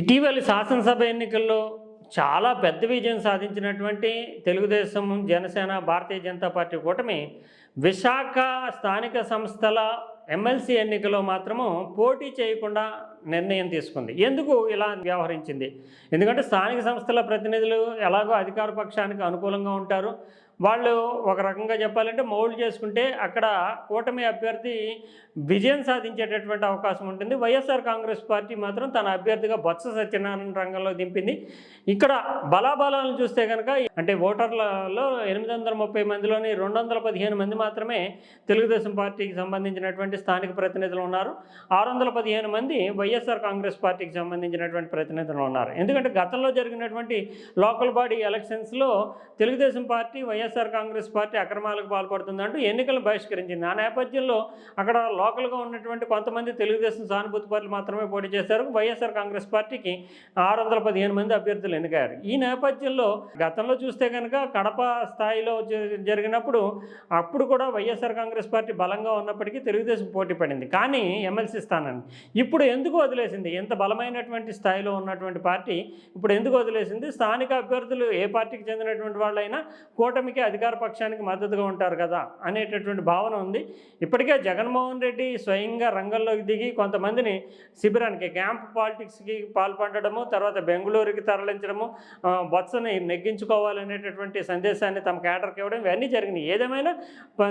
ఇటీవలి శాసనసభ ఎన్నికల్లో చాలా పెద్ద విజయం సాధించినటువంటి తెలుగుదేశం జనసేన భారతీయ జనతా పార్టీ కూటమి విశాఖ స్థానిక సంస్థల ఎమ్మెల్సీ ఎన్నికలో మాత్రము పోటీ చేయకుండా నిర్ణయం తీసుకుంది. ఎందుకు ఇలా వ్యవహరించింది? ఎందుకంటే స్థానిక సంస్థల ప్రతినిధులు ఎలాగో అధికార పక్షానికి అనుకూలంగా ఉంటారు. వాళ్ళు ఒక రకంగా చెప్పాలంటే మౌల్డ్ చేసుకుంటే అక్కడ కూటమి అభ్యర్థి విజయం సాధించేటటువంటి అవకాశం ఉంటుంది. వైఎస్ఆర్ కాంగ్రెస్ పార్టీ మాత్రం తన అభ్యర్థిగా బొత్స సత్యనారాయణ రంగంలో దింపింది. ఇక్కడ బలాబలాలను చూస్తే కనుక అంటే ఓటర్లలో ఎనిమిది వందల ముప్పై మందిలోని రెండు వందల పదిహేను మంది మాత్రమే తెలుగుదేశం పార్టీకి సంబంధించినటువంటి స్థానిక ప్రతినిధులు ఉన్నారు. ఆరు వందల పదిహేను మంది వైఎస్ఆర్ కాంగ్రెస్ పార్టీకి సంబంధించినటువంటి ప్రతినిధులు ఉన్నారు. ఎందుకంటే గతంలో జరిగినటువంటి లోకల్ బాడీ ఎలక్షన్స్లో Telugu Desam party YS YSR Congress party అక్రమాలకు పాల్పడుతుందంటూ ఎన్నికలు బహిష్కరించింది. ఆ నేపథ్యంలో అక్కడ లోకల్గా ఉన్నటువంటి కొంతమంది తెలుగుదేశం సానుభూతి పార్టీలు మాత్రమే పోటీ చేశారు. వైఎస్ఆర్ కాంగ్రెస్ పార్టీకి ఆరు వందల పదిహేను మంది అభ్యర్థులు ఎన్నికయ్యారు. ఈ నేపథ్యంలో గతంలో చూస్తే కనుక కడప స్థాయిలో జ- జరిగినప్పుడు అప్పుడు కూడా వైఎస్ఆర్ కాంగ్రెస్ పార్టీ బలంగా ఉన్నప్పటికీ తెలుగుదేశం పోటీ పడింది. కానీ ఎమ్మెల్సీ స్థానాన్ని ఇప్పుడు ఎందుకు వదిలేసింది? ఎంత బలమైనటువంటి స్థాయిలో ఉన్నటువంటి పార్టీ ఇప్పుడు ఎందుకు వదిలేసింది? స్థానిక అభ్యర్థులు ఏ పార్టీకి చెందినటువంటి వాళ్ళైనా కూటమికి అధికార పక్షానికి మద్దతుగా ఉంటారు కదా అనేటటువంటి భావన ఉంది. ఇప్పటికే జగన్మోహన్ రెడ్డి స్వయంగా రంగంలోకి దిగి కొంతమందిని శిబిరానికి క్యాంప్ పాలిటిక్స్కి పాల్పడము తర్వాత బెంగళూరుకి తరలించడము బొత్సని నెగ్గించుకోవాలనేటటువంటి సందేశాన్ని తమ కేటర్కి ఇవ్వడం ఇవన్నీ జరిగినాయి. ఏదేమైనా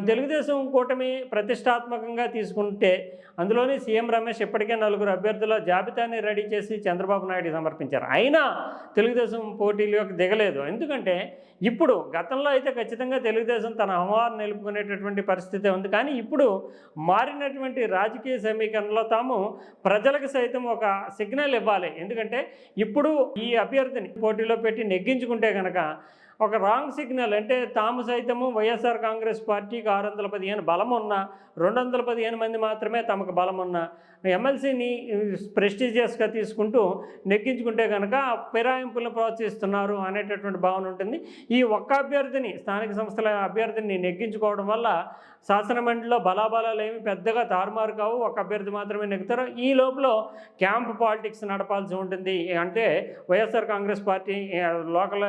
తెలుగుదేశం కూటమి ప్రతిష్టాత్మకంగా తీసుకుంటే అందులోని సీఎం రమేష్ ఇప్పటికే నలుగురు అభ్యర్థుల జాబితాని రెడీ చేసి చంద్రబాబు నాయుడు సమర్పించారు. అయినా తెలుగుదేశం పోటీలోకి దిగలేదు. ఎందుకంటే ఇప్పుడు గతంలో అయితే ఖచ్చితంగా తెలుగుదేశం తన అమ్మవారిని నిలుపుకునేటటువంటి పరిస్థితి ఉంది. కానీ ఇప్పుడు మారినటువంటి రాజకీయ సమీకరణలో తాము ప్రజలకు సైతం ఒక సిగ్నల్ ఇవ్వాలి. ఎందుకంటే ఇప్పుడు ఈ అభ్యర్థిని పోటీలో పెట్టి నెగ్గించుకుంటే కనుక ఒక రాంగ్ సిగ్నల్ అంటే తాము సైతము వైఎస్ఆర్ కాంగ్రెస్ పార్టీకి ఆరు వందల పదిహేను బలం ఉన్నా రెండు వందల పదిహేను మంది మాత్రమే తమకు బలం ఉన్నా ఎమ్మెల్సీని ప్రెస్టీజియస్గా తీసుకుంటూ నెగ్గించుకుంటే కనుక ఫిరాయింపులను ప్రోత్సహిస్తున్నారు అనేటటువంటి భావన ఉంటుంది. ఈ ఒక్క అభ్యర్థిని స్థానిక సంస్థల అభ్యర్థిని నెగ్గించుకోవడం వల్ల శాసనమండలిలో బలాబలాలు ఏమి పెద్దగా తారుమారు కావు. ఒక అభ్యర్థి మాత్రమే నెగ్గుతారు. ఈ లోపల క్యాంప్ పాలిటిక్స్ నడపాల్సి ఉంటుంది. అంటే YSR Congress party local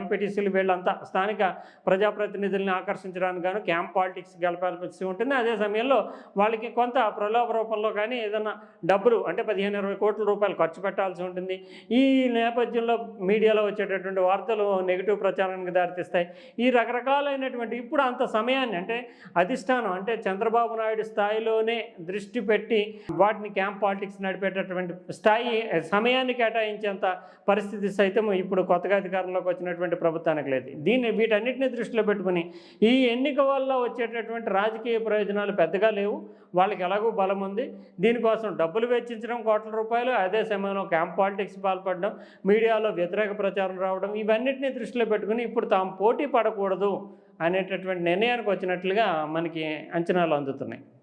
MPTCs ఎంపీటీసీలు వీళ్ళంతా స్థానిక ప్రజాప్రతినిధుల్ని ఆకర్షించడానికి గాను క్యాంప్ పాలిటిక్స్ గెలపాల్సి ఉంటుంది. అదే సమయంలో వాళ్ళకి కొంత ప్రలోభ రూపంలో కానీ ఏదైనా డబ్బులు అంటే పదిహేను ఇరవై కోట్ల రూపాయలు ఖర్చు పెట్టాల్సి ఉంటుంది. ఈ నేపథ్యంలో మీడియాలో వచ్చేటటువంటి వార్తలు నెగిటివ్ ప్రచారానికి దారితీస్తాయి. ఈ రకరకాలైనటువంటి ఇప్పుడు అంత సమయాన్ని అంటే అధిష్టానం అంటే చంద్రబాబు నాయుడు స్థాయిలోనే దృష్టి పెట్టి వాటిని క్యాంప్ పాలిటిక్స్ నడిపేటటువంటి స్థాయి సమయాన్ని కేటాయించేంత పరిస్థితి సైతం ఇప్పుడు కొత్తగా అధికారంలోకి వచ్చినటువంటి ప్రభుత్వానికి లేదు. దీన్ని వీటన్నిటిని దృష్టిలో పెట్టుకుని ఈ ఎన్నిక వల్ల వచ్చేటటువంటి రాజకీయ ప్రయోజనాలు పెద్దగా లేవు. వాళ్ళకి ఎలాగో బలం ఉంది. దీనికోసం డబ్బులు వెచ్చించడం కోట్ల రూపాయలు అదే సమయంలో క్యాంప్ పాలిటిక్స్ పాల్పడడం మీడియాలో వ్యతిరేక ప్రచారం రావడం ఇవన్నిటిని దృష్టిలో పెట్టుకుని ఇప్పుడు తాము పోటీ పడకూడదు అనేటటువంటి నిర్ణయానికి వచ్చినట్లుగా మనకి అంచనాలు అందుతున్నాయి.